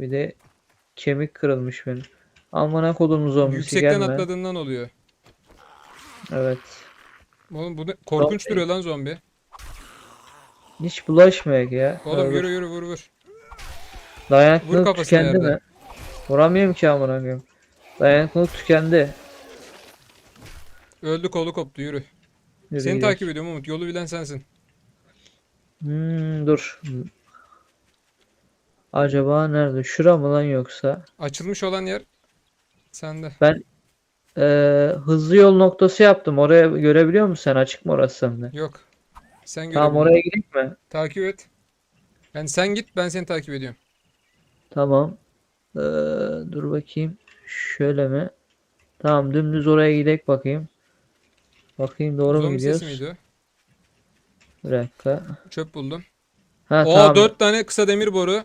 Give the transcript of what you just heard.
Bir de kemik kırılmış benim. Amına kodumun zombisi Yüksekten gelme. atladığından oluyor. Evet. Oğlum bu ne? korkunç Zombi. duruyor lan zombi. Hiç bulaşmayak ya. Oğlum Öyle. yürü yürü vur vur. Dayanıklılık Vur tükendi yerden. mi? Vuramıyorum ki amına koyayım. Dayanıklılık tükendi. Öldü kolu koptu yürü. Yürü Seni gidelim. takip ediyorum Umut. Yolu bilen sensin. Hmm, dur. Acaba nerede? Şura mı lan yoksa? Açılmış olan yer sende. Ee, hızlı yol noktası yaptım. Oraya görebiliyor musun sen? Açık mı orası sende? Yok. Sen Tamam oraya gideyim mi? Takip et. Yani sen git ben seni takip ediyorum. Tamam. Ee, dur bakayım. Şöyle mi? Tamam dümdüz oraya gidelim bakayım. Bakayım doğru mu Zombi gidiyoruz? sesi miydi? Bir dakika. Çöp buldum. Ha Oo tamam. dört tane kısa demir boru.